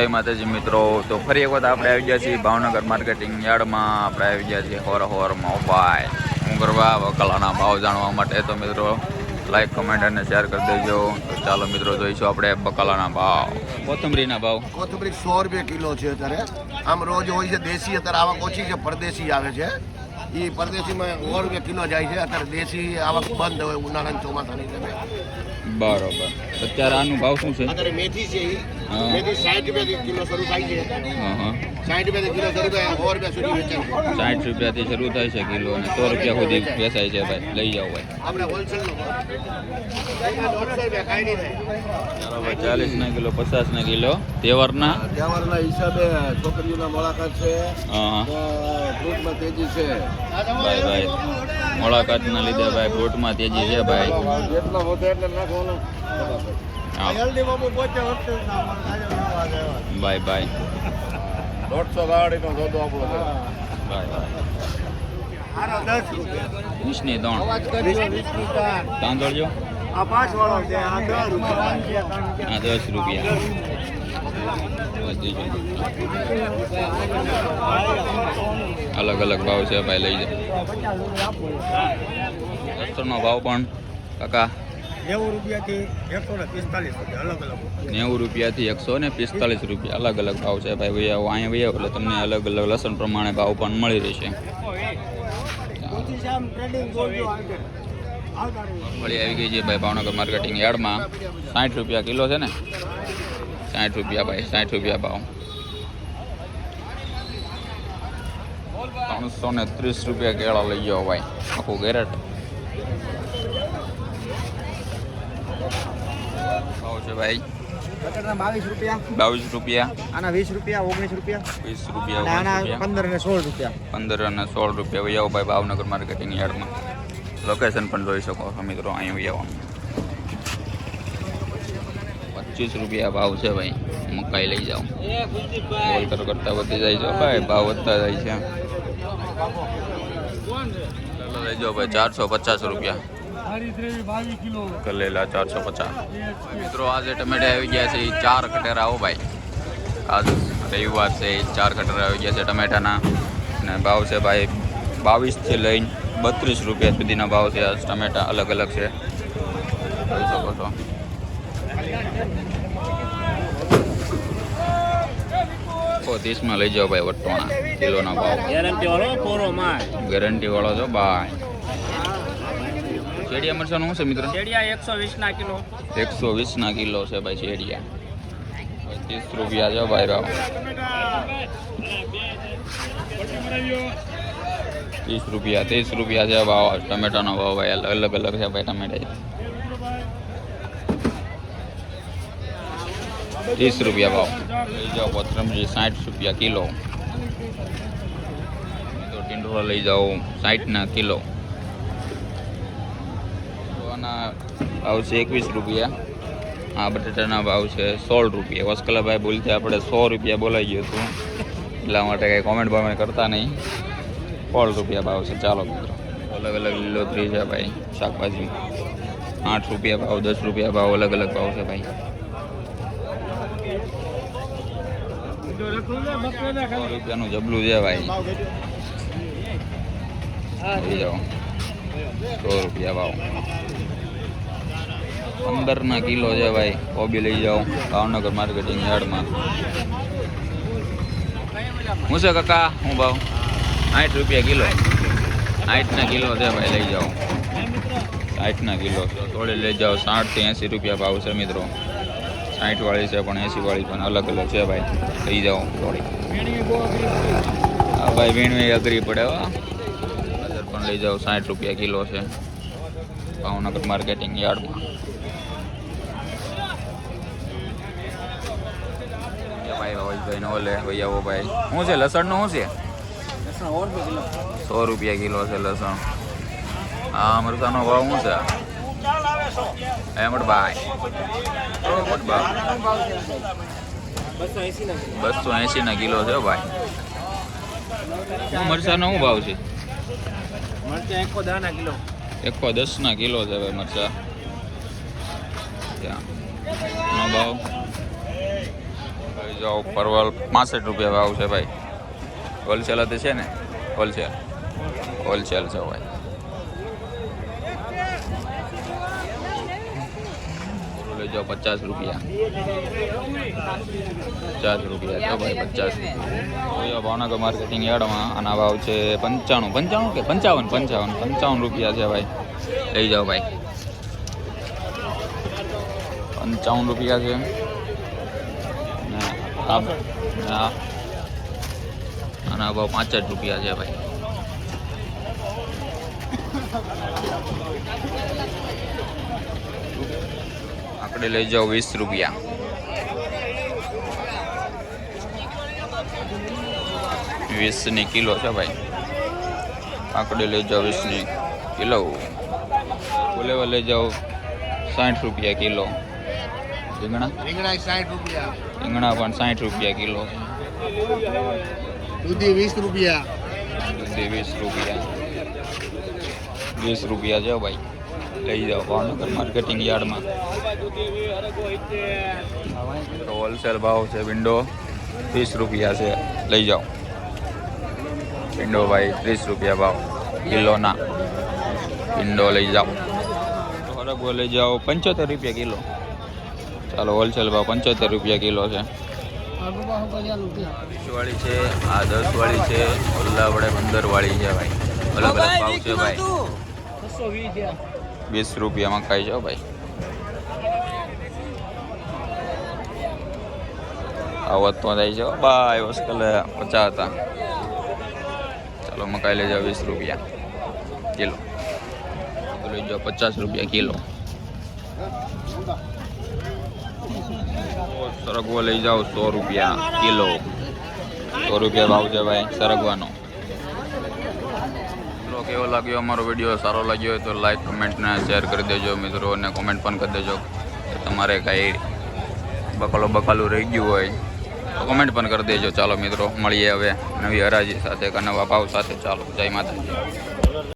જય માતાજી મિત્રો. તો ફરી એક વખત આપણે આવી ગયા છીએ ભાવનગર માર્કેટિંગ યાર્ડમાં. આપણે આવી ગયા છીએ હોર હોરમાં ઉપાય હું કરવા? વકલાના ભાવ જાણવા માટે. તો મિત્રો લાઈક કમેન્ટ અને શેર કરી દેજો. તો ચાલો મિત્રો, જોઈશું આપણે બકાલાના ભાવ. કોથમરીના ભાવ. કોથમરી સો રૂપિયા કિલો છે અત્યારે. આમ રોજ હોય છે દેશી, અત્યારે આવક ઓછી છે, પરદેશી આવે છે. એ પરદેશીમાં સો રૂપિયા કિલો જાય છે. અત્યારે દેશી આવક બંધ હોય, ઉનાળાની ચોમાસાની. બરોબર. અત્યારે આનું ભાવ શું છે? અત્યારે મેથી છે મેથી સાઠ રૂપિયાથી કિલો શરૂ થાય છે. હા હા. સાઠ રૂપિયાથી કિલો શરૂ થાય સો રૂપિયા સુધી વેચાય છે. સાઠ રૂપિયાથી શરૂ થાય છે કિલો અને સો રૂપિયા સુધી વેચાય છે ભાઈ. લઈ જાઓ ભાઈ. આપણે હોલસેલનો ભાવ. દોઢસો રૂપિયા કાંઈ નહીં થાય. ચાલો ભાઈ ચાલીસના કિલો પચાસના કિલો. તહેવારના? તહેવારના હિસાબે છોકરીઓના મુલાકાત છે હા ફ્રૂટમાં તેજી છે. ભાઈ ભાઈ. મુલાકાતના લીધે ભાઈ ફ્રૂટમાં તેજી છે ભાઈ. બાય બાય દોઢસો ગાડીનો ધોધો આપણો બાય બાય વીસની ત્રણ તાંદોળ આ પાંચ વાળો છે આ દસ રૂપિયા. અલગ અલગ ભાવ છે ભાઈ લઈ જાય લસણનો ભાવ પણ કાકા? નેવું રૂપિયાથી એકસો ને પિસ્તાલીસ રૂપિયા અલગ અલગ નેવું રૂપિયાથી એકસો ને પિસ્તાલીસ રૂપિયા અલગ અલગ ભાવ છે ભાઈ ભાઈ અહીંયા ભાઈ એટલે તમને અલગ અલગ લસણ પ્રમાણે ભાવ પણ મળી રહેશે. વળી આવી ગઈ છે ભાઈ ભાવનગર માર્કેટિંગ યાર્ડમાં. સાઠ રૂપિયા કિલો છે ને? સાઠ રૂપિયા ભાઈ સાઠ રૂપિયા ભાવ. ત્રણસો ને ત્રીસ રૂપિયા કેળા લઈ જાઓ ભાઈ આખું કેરેટ ભાવ છે ભાઈ? બાવીસ રૂપિયા. બાવીસ રૂપિયા. આના વીસ રૂપિયા ઓગણીસ રૂપિયા. વીસ રૂપિયા આના પંદર અને સોળ રૂપિયા. પંદર અને સોળ રૂપિયા. આવો ભાઈ ભાવનગર માર્કેટિંગ યાર્ડમાં. લોકેશન પણ જોઈ શકો છો મિત્રો અહીં વહી આવવાનું પચીસ રૂપિયા ભાવ છે ભાઈ. મકાઈ લઈ જાઓ બોલકર કરતા વધી જાય છે ભાઈ, ભાવ વધતા જાય છે. ચાલો લઈ જાઓ ભાઈ, ચારસો પચાસ રૂપિયા. કલેલા ચારસો પચાસ. મિત્રો, આજે ટમેટા આવી ગયા છે, ઈ ચાર કટેરા આવો ભાઈ. આજ રવિવાર છે, ઈ ચાર કટેરા આવી ગયા છે ટમેટાના. અને ભાવ છે ભાઈ બાવીસથી લઈને બત્રીસ રૂપિયા સુધીના ભાવ છે આજ ટમેટા અલગ અલગ છે. જોઈ શકો છો. ઓ ત્રીસમાં લઈ જાઓ ભાઈ વટોણા કિલોના ભાવ. ગેરંટી વાળો પૂરો માલ. ગેરંટી વાળો છો ભાઈ શેડિયા મરચાનું શું છે મિત્રો? શેડિયા એકસો વીસ ના કિલો. એકસો વીસના કિલો છે ભાઈ શેડિયા. ત્રીસ રૂપિયા છે ભાઈ રાવ. ત્રીસ રૂપિયા ત્રીસ રૂપિયા છે ભાવ. ટમેટાનો ભાવ ભાઈ અલગ અલગ છે ભાઈ ટમેટા ત્રીસ રૂપિયા ભાવ. લઈ જાઓ કોથરમજી સાઠ રૂપિયા કિલો. તો ટીંડોળા લઈ જાઓ સાઠના કિલો. આના ભાવ છે એકવીસ રૂપિયા. આ બટેટાના ભાવ છે સોળ રૂપિયા. વસ્કલાભાઈ ભૂલથી આપણે સો રૂપિયા બોલાઈ ગયું હતું. એટલા માટે કંઈ કોમેન્ટ બોમેન્ટ કરતા નહીં. સોળ રૂપિયા ભાવ છે. ચાલો મિત્રો. અલગ અલગ લીલોતરી છે ભાઈ શાકભાજી. આઠ રૂપિયા ભાવ, દસ રૂપિયા ભાવ અલગ અલગ ભાવ છે ભાઈ. રૂપિયાનું જબલું છે ભાઈ. જાઓ. સો રૂપિયા ભાવ પંદરના કિલો છે ભાઈ. કોબી લઈ જાઓ. ભાવનગર માર્કેટિંગ યાર્ડમાં. હું છે કાકા? હું ભાવ? સાઠ રૂપિયા કિલો. સાઠના કિલો છે ભાઈ, લઈ જાઓ. સાઠના કિલો. થોડે લઈ જાઓ. સાઠથી એંસી રૂપિયા ભાવ છે મિત્રો. સાઠ વાળી છે, પણ એંસીવાળી પણ અલગ અલગ છે ભાઈ. લઈ જાઓ થોડી હા ભાઈ વીણવી અઘરી પડે હો. ગાજર પણ લઈ જાઓ સાઠ રૂપિયા કિલો છે. ભાવનગર માર્કેટિંગ યાર્ડમાં. ભાઈ ભાઈ નો લે ભાઈ આવો ભાઈ. શું છે, લસણનું શું છે? સો રૂપિયા કિલો છે લસણ. હા મરચાનો ભાવ શું છે? એસી ના બસો એંસી ના કિલો છે ભાઈ. મરચાનો શું ભાવ છે? મરચા કિલો. એકસો દસ ના કિલો છે ભાઈ મરચા. ત્યાં. ભાવ? જાઓ પરવલ પાસઠ રૂપિયા ભાવ છે ભાઈ. હોલસેલ તો છે ને? હોલસેલ. હોલસેલ છે ભાઈ. લઈ જાઓ, પચાસ રૂપિયા. પચાસ રૂપિયા તો ભાઈ, પચાસ રૂપિયા. ભાવનગર માર્કેટિંગ યાર્ડમાં આના ભાવ છે પંચાણું. પંચાણું કે? પંચાવન પંચાવન. પંચાવન રૂપિયા છે ભાઈ. લઈ જાઓ ભાઈ. પંચાવન રૂપિયા છે. આના ભાવ પાંચ જ રૂપિયા છે ભાઈ. આકડે લઈ જાઓ વીસ રૂપિયા. વીસની કિલો છે ભાઈ. આકડે લઈ જાઓ વીસની કિલો. ફુલેવા લઈ જાઓ સાઠ રૂપિયા કિલો. રીંગણા? રીંગણા સાઠ રૂપિયા. રીંગણા પણ સાઠ રૂપિયા કિલો. દૂધી વીસ રૂપિયા. દૂધી વીસ રૂપિયા. વીસ રૂપિયા છે ભાઈ. લઈ જાઓ ભાવનગર માર્કેટિંગ યાર્ડમાં. તો હોલસેલ ભાવ છે વિન્ડો ત્રીસ રૂપિયા છે. લઈ જાઓ. વિન્ડો ભાઈ ત્રીસ રૂપિયા ભાવ. કિલોના. વિન્ડો લઈ જાઓ. હરગવો લઈ જાઓ. પંચોતેર રૂપિયા કિલો. ચાલો હોલસેલ ભાવ પંચોતેર રૂપિયા કિલો છે. વાળી છે આ દસ વાળી છે ઓલા વડે પંદર વાળી છે ભાઈ. અલગ અલગ ભાવ છે ભાઈ. વીસ રૂપિયામાં ખાઈ જાઓ ભાઈ. આવત તો થાય છે બાય વસ્કલે પચાસ હતા. ચાલો, મકાઈ લઈ જાઓ વીસ રૂપિયા. કિલો. લઈ જાઓ પચાસ રૂપિયા કિલો. સરગવો લઈ જાઓ, સો રૂપિયા કિલો. સો રૂપિયા ભાવ છે ભાઈ, સરગવાનો. મિત્રો, કેવો લાગ્યો અમારો વીડિયો? સારો લાગ્યો હોય તો લાઈક કમેન્ટને શેર કરી દેજો મિત્રો, અને કોમેન્ટ પણ કરી દેજો. તમારે કાંઈ બકાલો બકાલું રહી ગયું હોય તો કોમેન્ટ પણ કરી દેજો. ચાલો મિત્રો, મળીએ હવે નવી હરાજી સાથે કે નવા ભાવ સાથે. ચાલો, જય માતાજી.